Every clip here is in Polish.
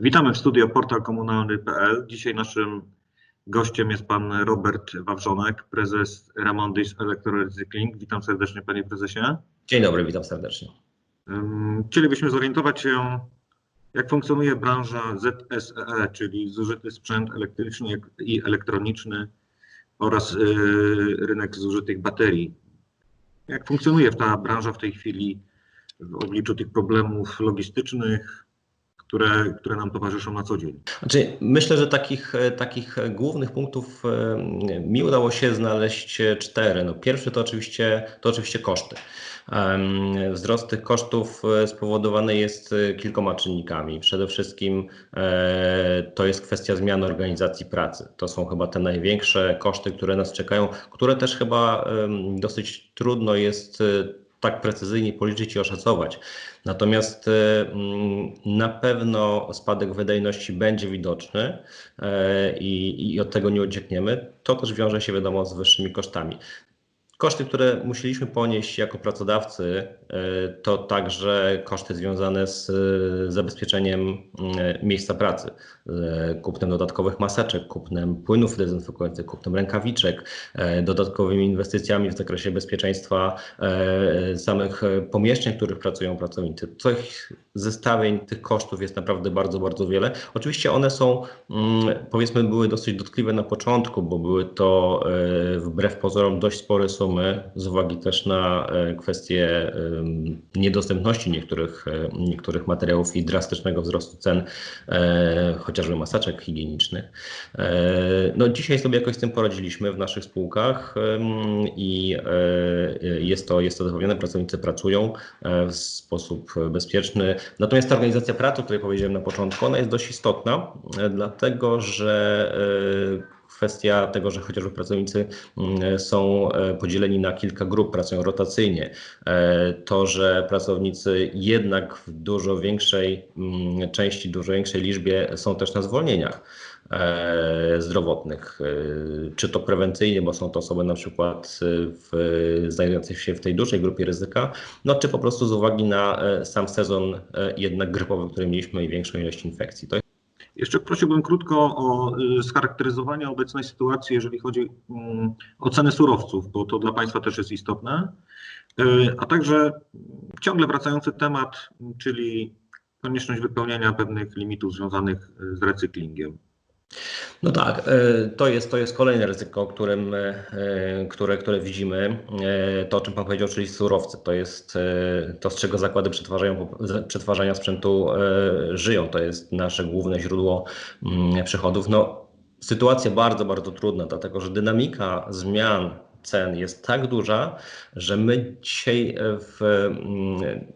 Witamy w studio portal komunalny.pl. Dzisiaj naszym gościem jest pan Robert Wawrzonek, prezes Ramondis Electrorecycling. Witam serdecznie panie prezesie. Dzień dobry, witam serdecznie. Chcielibyśmy zorientować się, jak funkcjonuje branża ZSEE, czyli zużyty sprzęt elektryczny i elektroniczny oraz y, rynek zużytych baterii. Jak funkcjonuje ta branża w tej chwili w obliczu tych problemów logistycznych, które, które nam towarzyszą na co dzień? Znaczy, myślę, że takich, e, takich głównych punktów e, mi udało się znaleźć e, cztery. No, pierwszy to oczywiście, to oczywiście koszty. Wzrost tych kosztów spowodowany jest kilkoma czynnikami. Przede wszystkim to jest kwestia zmiany organizacji pracy. To są chyba te największe koszty, które nas czekają, które też chyba dosyć trudno jest tak precyzyjnie policzyć i oszacować. Natomiast e, mm, na pewno spadek wydajności będzie widoczny e, i, od tego nie uciekniemy. To też wiąże się wiadomo z wyższymi kosztami. Koszty, które musieliśmy ponieść jako pracodawcy, e, to także koszty związane z e, zabezpieczeniem e, miejsca pracy, kupnem dodatkowych maseczek, kupnem płynów dezynfekujących, kupnem rękawiczek, dodatkowymi inwestycjami w zakresie bezpieczeństwa samych pomieszczeń, w których pracują pracownicy. Tych zestawień, tych kosztów jest naprawdę bardzo, bardzo wiele. Oczywiście one są, mm, powiedzmy, były dosyć dotkliwe na początku, bo były to wbrew pozorom dość spore sumy, z uwagi też na e, kwestię em, niedostępności niektórych, e, niektórych materiałów i drastycznego wzrostu cen, e, chociażby maseczek higienicznych. E, No, dzisiaj sobie jakoś z tym poradziliśmy w naszych spółkach i e, jest to, jest to zapewnione. Pracownicy pracują e, w sposób bezpieczny. Natomiast ta organizacja pracy, o której powiedziałem na początku, ona jest dość istotna, e, dlatego że e, kwestia tego, że chociażby pracownicy mm, są e, podzieleni na kilka grup, pracują rotacyjnie, e, to, że pracownicy jednak w dużo większej mm, części, dużo większej liczbie są też na zwolnieniach e, zdrowotnych, czy to prewencyjnie, bo są to osoby na przykład w, znajdujące się w tej dużej grupie ryzyka, no czy po prostu z uwagi na sam sezon jednak grypowy, który mieliśmy i większą ilość infekcji. To Jeszcze prosiłbym krótko o y, scharakteryzowanie obecnej sytuacji, jeżeli chodzi mm, o cenę surowców, bo to dla Państwa też jest istotne, Y, a także ciągle wracający temat, czyli konieczność wypełniania pewnych limitów związanych y, z recyklingiem. No tak, e, to jest, to jest kolejne ryzyko, którym, e, które, które widzimy. E, To, o czym Pan powiedział, czyli surowce, to jest to, z czego zakłady przetwarzania sprzętu żyją. To jest nasze główne źródło mm, przychodów. No, sytuacja bardzo, bardzo trudna, dlatego że dynamika zmian cen jest tak duża, że my dzisiaj w, mm,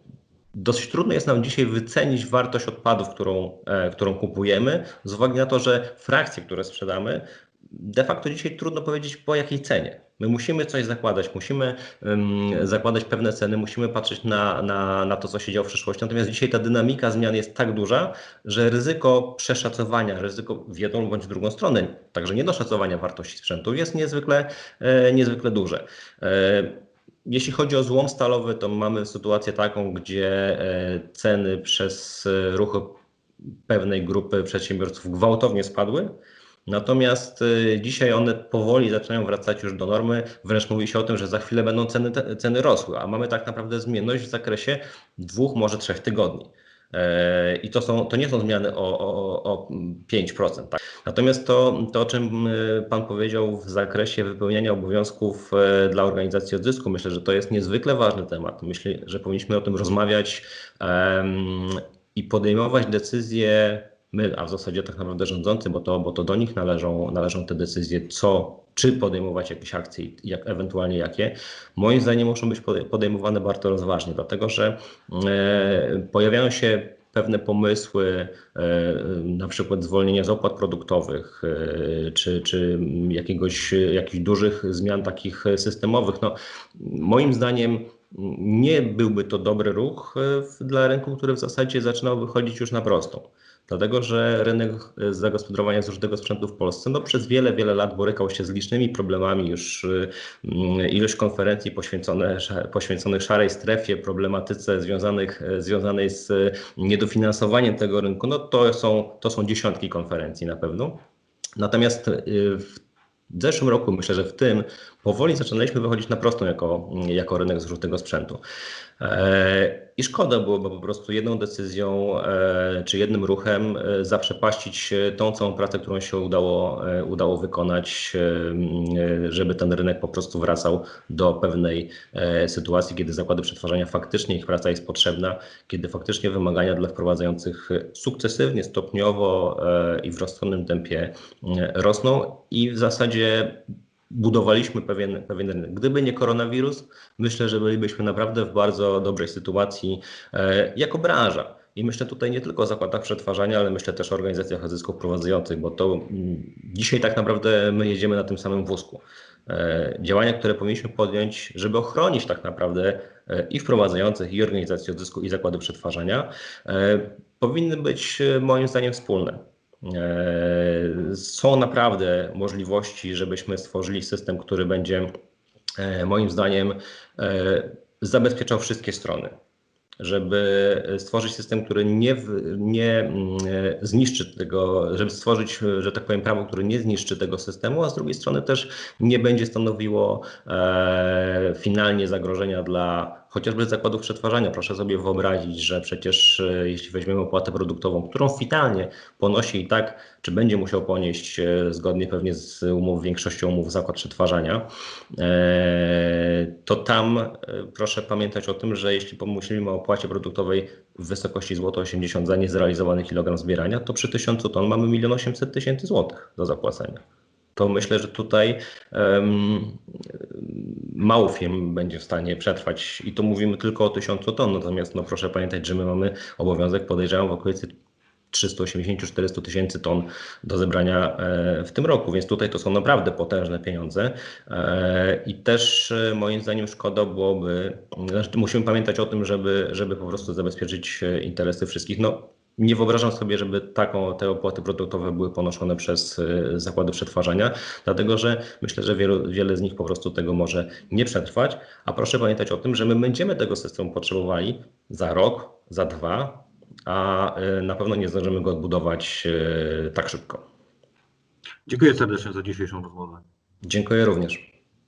Dosyć trudno jest nam dzisiaj wycenić wartość odpadów, którą, e, którą kupujemy, z uwagi na to, że frakcje, które sprzedamy, de facto dzisiaj trudno powiedzieć po jakiej cenie. My musimy coś zakładać, musimy ym, zakładać pewne ceny, musimy patrzeć na, na, na to, co się działo w przeszłości. Natomiast dzisiaj ta dynamika zmian jest tak duża, że ryzyko przeszacowania, ryzyko w jedną bądź w drugą stronę, także niedoszacowania wartości sprzętu jest niezwykle, e, niezwykle duże. E, jeśli chodzi o złom stalowy, to mamy sytuację taką, gdzie e, ceny przez e, ruchy pewnej grupy przedsiębiorców gwałtownie spadły. Natomiast e, dzisiaj one powoli zaczynają wracać już do normy. Wręcz mówi się o tym, że za chwilę będą ceny, ceny rosły, a mamy tak naprawdę zmienność w zakresie dwóch, może trzech tygodni. E, I to, są, to nie są zmiany o, o, o 5%. Tak? Natomiast to, to, o czym e, Pan powiedział w zakresie wypełniania obowiązków e, dla organizacji odzysku, myślę, że to jest niezwykle ważny temat. Myślę, że powinniśmy o tym rozmawiać em, i podejmować decyzje, my, a w zasadzie tak naprawdę rządzący, bo to, bo to do nich należą, należą te decyzje, co, czy podejmować jakieś akcje i jak, ewentualnie jakie, moim zdaniem muszą być pode- podejmowane bardzo rozważnie, dlatego że e, pojawiają się pewne pomysły, e, na przykład zwolnienia z opłat produktowych, e, czy, czy jakiegoś, jakichś dużych zmian takich systemowych. No, moim zdaniem nie byłby to dobry ruch e, w- dla rynku, który w zasadzie zaczynał wychodzić już na prostą. Dlatego, że rynek e, zagospodarowania zużytego sprzętu w Polsce no, przez wiele, wiele lat borykał się z licznymi problemami. Już y, mm, ilość konferencji poświęcone, poświęconych szarej strefie, problematyce związanych, e, związanej z e, niedofinansowaniem tego rynku, no to są, to są dziesiątki konferencji na pewno. Natomiast y, w zeszłym roku, myślę, że w tym, powoli zaczynaliśmy wychodzić na prostą jako, jako rynek zużytego sprzętu. E, I szkoda byłoby po prostu jedną decyzją e, czy jednym ruchem e, zaprzepaścić tą całą pracę, którą się udało, udało wykonać, żeby ten rynek po prostu wracał do pewnej sytuacji, kiedy zakłady przetwarzania faktycznie ich praca jest potrzebna, kiedy faktycznie wymagania dla wprowadzających sukcesywnie, stopniowo i w rozsądnym tempie rosną i w zasadzie budowaliśmy pewien, pewien rynek. Gdyby nie koronawirus, myślę, że bylibyśmy naprawdę w bardzo dobrej sytuacji e, jako branża. I myślę tutaj nie tylko o zakładach przetwarzania, ale myślę też o organizacjach zysków prowadzących, bo to mm, dzisiaj tak naprawdę my jedziemy na tym samym wózku. E, Działania, które powinniśmy podjąć, żeby ochronić tak naprawdę e, i wprowadzających, i organizacje odzysku, i zakłady przetwarzania, e, powinny być e, moim zdaniem wspólne. E, Są naprawdę możliwości, żebyśmy stworzyli system, który będzie e, moim zdaniem e, zabezpieczał wszystkie strony. Żeby stworzyć system, który nie, nie mm, zniszczy tego, żeby stworzyć, że tak powiem, prawo, które nie zniszczy tego systemu, a z drugiej strony też nie będzie stanowiło e, finalnie zagrożenia dla chociażby zakładów przetwarzania. Proszę sobie wyobrazić, że przecież e, jeśli weźmiemy opłatę produktową, którą finalnie ponosi i tak, czy będzie musiał ponieść e, zgodnie pewnie z umów, większością umów zakład przetwarzania, e, to tam proszę pamiętać o tym, że jeśli pomyślimy o opłacie produktowej w wysokości złoto 80 za niezrealizowany kilogram zbierania, to przy 1000 ton mamy 1 800 tysięcy złotych do zapłacenia. To myślę, że tutaj em, mało firm będzie w stanie przetrwać i to mówimy tylko o 1000 ton, natomiast no proszę pamiętać, że my mamy obowiązek, podejrzewam, w okolicy 380-400 tysięcy ton do zebrania e, w tym roku, więc tutaj to są naprawdę potężne pieniądze E, i też e, moim zdaniem szkoda byłoby, znaczy musimy pamiętać o tym, żeby, żeby po prostu zabezpieczyć interesy wszystkich. No, nie wyobrażam sobie, żeby taką, te opłaty produktowe były ponoszone przez zakłady przetwarzania, dlatego że myślę, że wielu, wiele z nich po prostu tego może nie przetrwać. A proszę pamiętać o tym, że my będziemy tego systemu potrzebowali za rok, za dwa, a e, na pewno nie zdążymy go odbudować e, tak szybko. Dziękuję serdecznie za dzisiejszą rozmowę. Dziękuję również.